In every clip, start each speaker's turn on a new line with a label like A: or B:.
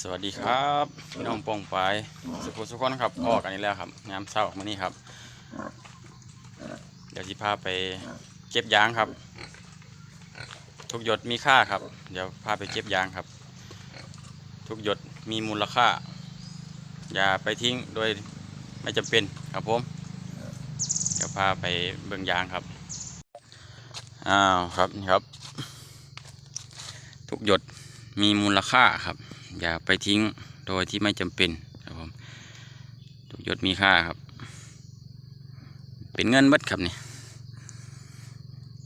A: สวัสดีครับพี่น้องปองปายสุขุสุขคนครับออกกันนี้แล้วครับงามเศร้ามานี่ครับ เดี๋ยวจะพาไปเก็บยางครับ ทุกหยดมีค่าครับ เดี๋ยวพาไปเก็บยางครับ ทุกหยดมีมูลค่า อย่าไปทิ้งโดยไม่จำเป็นครับผมเดี๋ยวพาไปเบิ่งยางครับอ้าวครับนี่ครับ ทุกหยดมีมูลค่าครับ อย่าไปทิ้งโดยที่ไม่จำเป็นครับผมทุกยดมีค่าครับ เป็นเงินบิดครับนี่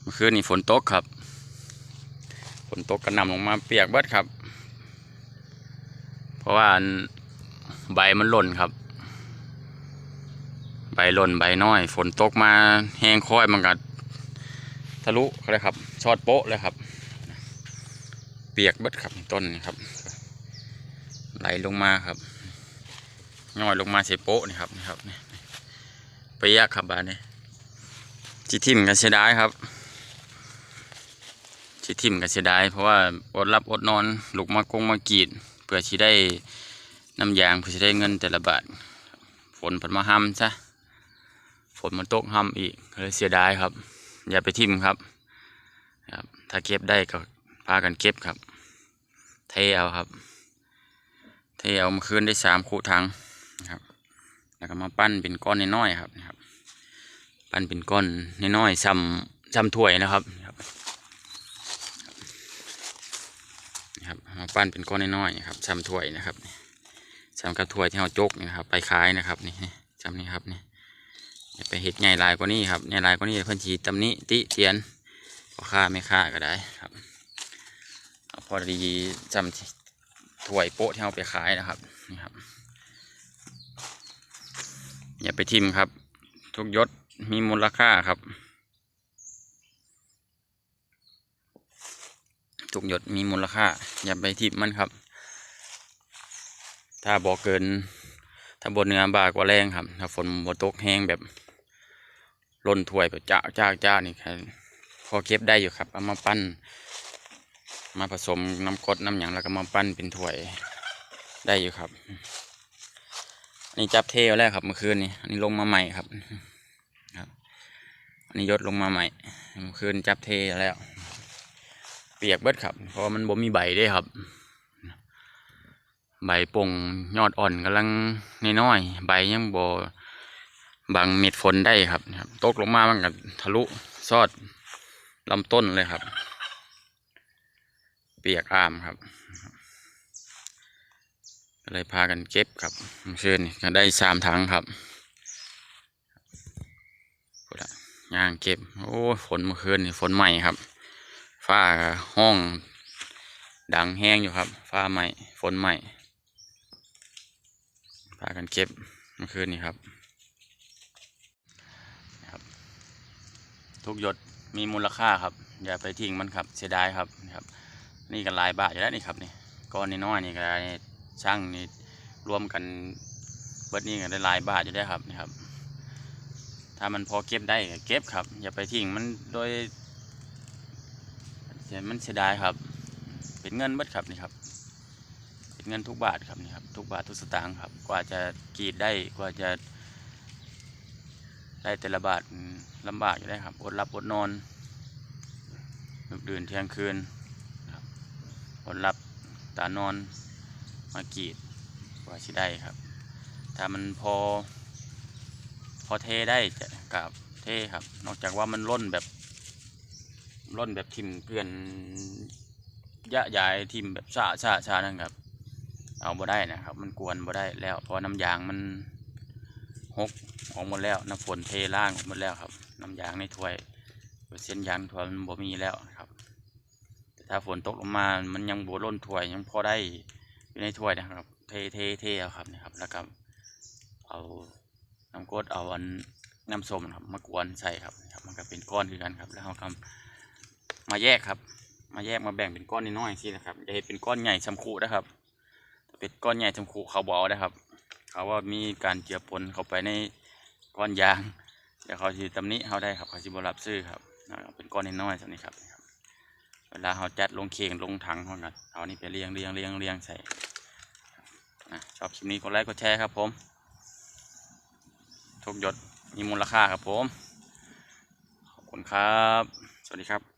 A: เมื่อคืนนี่ฝนตกครับ ฝนตกกระหน่ำลงมาเปียกบิดครับ เพราะว่าใบมันหล่นครับ ใบหล่นใบน้อย ฝนตกมาแห้งค่อยมันก็ทะลุเลยครับ ชอดโป๊ะเลยครับ เปียกบิดครับต้นนี่ครับ ไหลลงมาครับย่อยลงมาเสโป๊ะนี่ครับนี่ครับนี่เปียกครับบานนี้จิทิมกันเสียดายครับจิทิมกันเสียดายเพราะว่าอดรับอดนอนลูกมากงมากีดเพื่อที่ได้น้ำยางเพื่อที่ได้เงินแต่ละบาทฝนผันมาห้ำซะฝนมันตกห้ำอีกเลยเสียดายครับ อย่าไปทิมครับครับ ถ้าเก็บได้ก็พากันเก็บครับ เทเอาครับ เทเอามาคืนได้สามคู่ถังนะครับ แล้วก็มาปั้นเป็นก้อนน้อยๆครับนะครับ ปั้นเป็นก้อนน้อยๆซ้ำซ้ำถ้วยนะครับนะครับมาปั้นเป็นก้อนน้อยๆนะครับซ้ำถ้วยนะครับซ้ำกับถ้วยที่เราจกนะครับ ไปขายนะครับนี่ซ้ำนี่ครับนี่ไปเห็ดใหญ่ลายกว่านี้ครับใหญ่ลายกว่านี้เพิ่นชีตำนี้ติเตียนก็ค่าไม่ค่าก็ได้ครับเอาพอดีซ้ำ ถ้วยโป๊ะที่เอาไปขายนะครับนี่ครับ อย่าไปทิมครับ ทุกยศมีมูลค่าครับ ทุกยดมีมูลค่า อย่าไปทิมมันครับ ถ้าบ่เกิน ถ้าบนเนื้อบากกว่าแรงครับ ถ้าฝนบ่ตกแห้งแบบล้นถ้วยแบบจ้าจ้าจ้านี่ครับพอเก็บได้อยู่ครับ เอามาปั้น มาผสมน้ำกดน้ำหยังแล้วก็มาปั้นเป็นถ้วยได้อยู่ครับอันนี้จับเทไว้แล้วครับเมื่อคืนนี้อันนี้ลงมาใหม่ครับครับอันนี้ยศลงมาใหม่เมื่อคืนจับเทแล้ว เปียกเบิดครับ เพราะมันบ่มีใบด้ครับ ใบป่งยอดอ่อนกำลังน้อยๆใบยังบ่บังเม็ดฝนได้ครับครับ ตกลงมามันก็ทะลุซอดลำต้นเลยครับ เปียกอามครับก็เลยพากันเก็บครับเมื่อคืนนี่ก็ได้สามถังครับย่างเก็บ โอ้ฝนเมื่อคืนนี่ฝนใหม่ครับ ฟ้าห้อง ดังแห้งอยู่ครับ ฟ้าใหม่ ฝนใหม่พากันเก็บเมื่อคืนนี้ครับครับ ทุกหยดมีมูลค่าครับ อย่าไปทิ้งมันครับ เสียดายครับนะครับ นี่ก็ลายบาทอยู่แล้วนี่ครับนี่ก้อนนี้น้อยนี่ก็ได้ช่างนี่รวมกันเบิดนี่ก็ได้ลายบาทอยู่ได้ครับนี่ครับ ถ้ามันพอเก็บได้ก็เก็บครับ อย่าไปทิ้งมันโดยมันเสียดายครับ เป็นเงินเบิดครับนี่ครับ เป็นเงินทุกบาทครับนี่ครับทุกบาททุกสตางค์ครับ กว่าจะกรีดได้กว่าจะได้แต่ละบาทลำบากอยู่ได้ครับอดหลับอดนอนดึกดื่นเที่ยงคืน ลลัพธ์ตานอนมากรีดกว่าสิได้ครับ ถ้ามันพอ พอเทได้จะกับเทครับ นอกจากว่ามันล่นแบบล่นแบบทิมเกลื่อนยะยายทิมแบบชาชาชานั่นครับ เอาบ่ได้นะครับ มันกวนบ่ได้แล้วพราะน้ำยางมันหกออกหมดแล้วน้ำฝนเทล่างออกหมดแล้วครับน้ำยางในถ้วยเปอร์เซ็นยางถ้วยมันบ่มีแล้วครับ ถ้าฝนตกลงมา มันยังบัวล้นถ้วยยังพอได้อยู่ในถ้วยนะครับ เทเทเทเอาครับนะครับ แล้วก็เอาน้ำกรดเอาอันน้ำส้มนะครับมากวนใส่ครับนะครับ มันก็เป็นก้อนคือกันครับ แล้วเราทำมาแยกครับ มาแยกมาแบ่งเป็นก้อนน้อยๆที่นะครับจะเห็นเป็นก้อนใหญ่ชำคูนะครับเป็นก้อนใหญ่ชำคูเขาบอกนะครับ เขาว่ามีการเจือปนเข้าไปในก้อนยางเดี๋ยวเขาจะตำหนี้เขาได้ครับเขาจะบรับซื้อครับเป็นก้อนน้อยๆสักนี้ครับ เวลาเขาจัดลงเข่งลงถังเขาก็เอานี่ไปเรียงเรียงเรียงเรียงใส่ชอบคลิปนี้กดไลค์กดแชร์ครับผมทุกหยดมีมูลค่าครับผม ขอบคุณครับ สวัสดีครับ